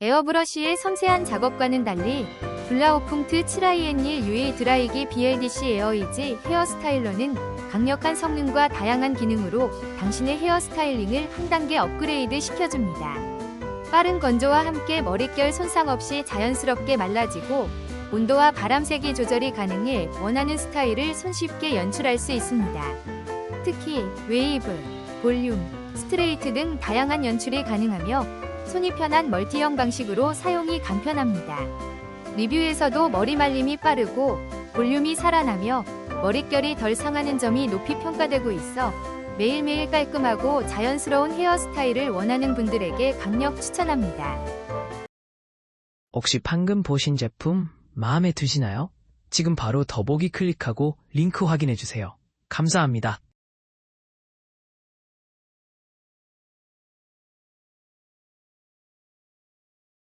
에어브러쉬의 섬세한 작업과는 달리 블라우풍트 7IN1 UA 드라이기 BLDC 에어이지 헤어스타일러는 강력한 성능과 다양한 기능으로 당신의 헤어스타일링을 한 단계 업그레이드 시켜줍니다. 빠른 건조와 함께 머릿결 손상 없이 자연스럽게 말라지고 온도와 바람 세기 조절이 가능해 원하는 스타일을 손쉽게 연출할 수 있습니다. 특히 웨이브, 볼륨, 스트레이트 등 다양한 연출이 가능하며 손이 편한 멀티형 방식으로 사용이 간편합니다. 리뷰에서도 머리 말림이 빠르고 볼륨이 살아나며 머릿결이 덜 상하는 점이 높이 평가되고 있어 매일매일 깔끔하고 자연스러운 헤어스타일을 원하는 분들에게 강력 추천합니다. 혹시 방금 보신 제품 마음에 드시나요? 지금 바로 더보기 클릭하고 링크 확인해주세요. 감사합니다.